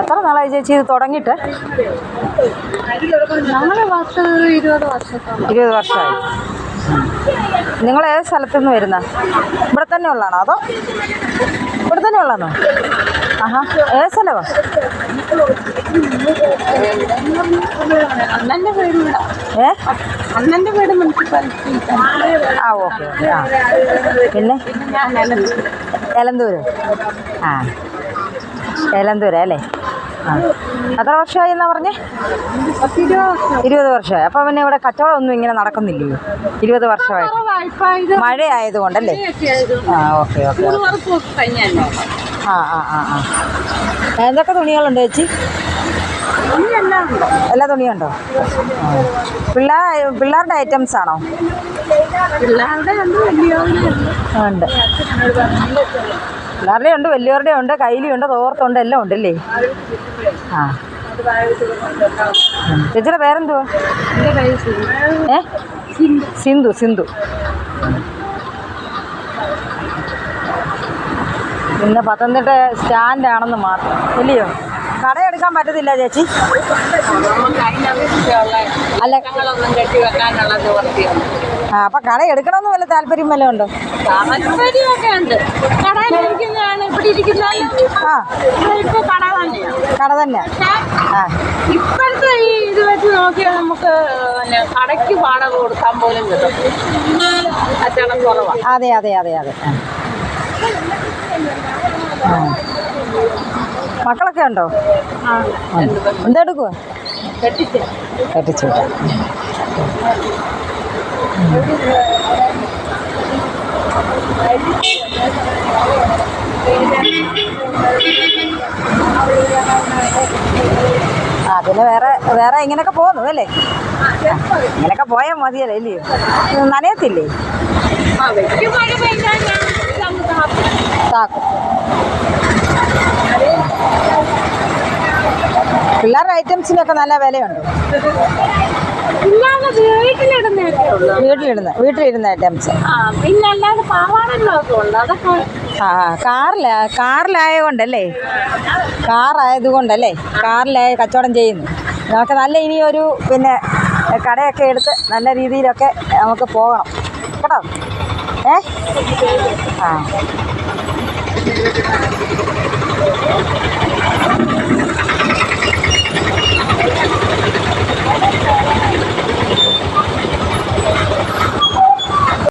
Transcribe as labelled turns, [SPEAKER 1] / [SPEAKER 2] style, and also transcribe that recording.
[SPEAKER 1] എത്ര നാളായി ചേച്ചി ഇത് തുടങ്ങിയിട്ട്?
[SPEAKER 2] പത്ത് ഇരുപത്
[SPEAKER 1] വർഷമായി. നിങ്ങൾ ഏത് സ്ഥലത്തു നിന്ന് വരുന്ന? ഇവിടെ തന്നെ ഉള്ളതാണോ അതോ ഇവിടെ തന്നെ ഉള്ളതാണോ? ആഹാ ഏത്
[SPEAKER 2] സ്ഥലവാ?
[SPEAKER 1] ഏ?
[SPEAKER 2] അണ്ണന്റെ വീട് മുനിസിപ്പാലിറ്റി.
[SPEAKER 1] ആ ഓക്കെ ആ. പിന്നെ? എലന്തൂര്. ആ. എലന്തൂര് അല്ലേ? ആ. എത്ര വർഷമായി എന്നാ പറഞ്ഞേ? ഇരുപത് വർഷമായി. അപ്പൊ പിന്നെ ഇവിടെ കച്ചവടം ഒന്നും ഇങ്ങനെ നടക്കുന്നില്ലയോ? ഇരുപത്
[SPEAKER 2] വർഷമായി.
[SPEAKER 1] മഴ ആയതുകൊണ്ടല്ലേ ആ ഓക്കെ ഓക്കെ ആ ആ ആ ആ. എന്തൊക്കെ തുണികളുണ്ട് ചേച്ചി? എല്ലാ തുണിയും ഉണ്ടോ പിള്ളേർ പിള്ളേരുടെ ഐറ്റംസ് ആണോ
[SPEAKER 2] ഉണ്ട്.
[SPEAKER 1] പിള്ളേരുടെ ഉണ്ട് വലിയവരുടെ ഉണ്ട് കയ്യിലുണ്ട് തോർത്തുണ്ട് എല്ലാം ഉണ്ടല്ലേ ആ. ചേച്ചിയുടെ പേരെന്തുവാ. ഏ? സിന്ധു സിന്ധു. പിന്നെ പത്തനംതിട്ട സ്റ്റാൻഡാണെന്ന് മാത്രം. ഇല്ലയോ? കടയെടുക്കാൻ പറ്റത്തില്ല ചേച്ചി. അല്ല. ആ അപ്പൊ കട എടുക്കണമെന്ന് വല്ല താല്പര്യം വല്ലതും ഉണ്ടോ?
[SPEAKER 2] ഉണ്ട് കടയിലിരിക്കുന്നതാണ് ഇവിടെ ഇരിക്കുന്നതായാലും
[SPEAKER 1] ആ
[SPEAKER 2] ഇപ്പൊ കട
[SPEAKER 1] തന്നെ
[SPEAKER 2] ഇപ്പോഴത്തെ ഈ ഇത് വെച്ച് നോക്കിയാൽ നമുക്ക് കടയ്ക്ക് വാടക കൊടുക്കാൻ പോലും കിട്ടും. കച്ചവടം കുറവാണ്
[SPEAKER 1] അതെ അതെ അതെ അതെ. മക്കളൊക്കെ ഉണ്ടോ? എന്തെടുക്കുവോ
[SPEAKER 2] കെട്ടിച്ചു
[SPEAKER 1] കെട്ടിച്ചു ആ പിന്നെ വേറെ വേറെ ഇങ്ങനെയൊക്കെ പോകുന്നു അല്ലേ? ഇങ്ങനെയൊക്കെ പോയാൽ മതിയല്ലേ ഇല്ലയോ നനയത്തില്ലേ. താക്കും. പിള്ളേരുടെ ഐറ്റംസിനൊക്കെ നല്ല വിലയുണ്ട്. വീട്ടിലിടുന്ന വീട്ടിലിടുന്ന ഐറ്റംസ്.
[SPEAKER 2] പിന്നെ അല്ലാതെ പാവാടല്ലോ അതൊക്കെ
[SPEAKER 1] ആ കാറില കാറിലായതുകൊണ്ടല്ലേ? കാറായതുകൊണ്ടല്ലേ? കാറിലായ കച്ചവടം ചെയ്യുന്നു. നമുക്ക് നല്ല ഇനിയൊരു പിന്നെ കടയൊക്കെ എടുത്ത് നല്ല രീതിയിലൊക്കെ നമുക്ക് പോകണം. കേട്ടോ? ഏ? ആ.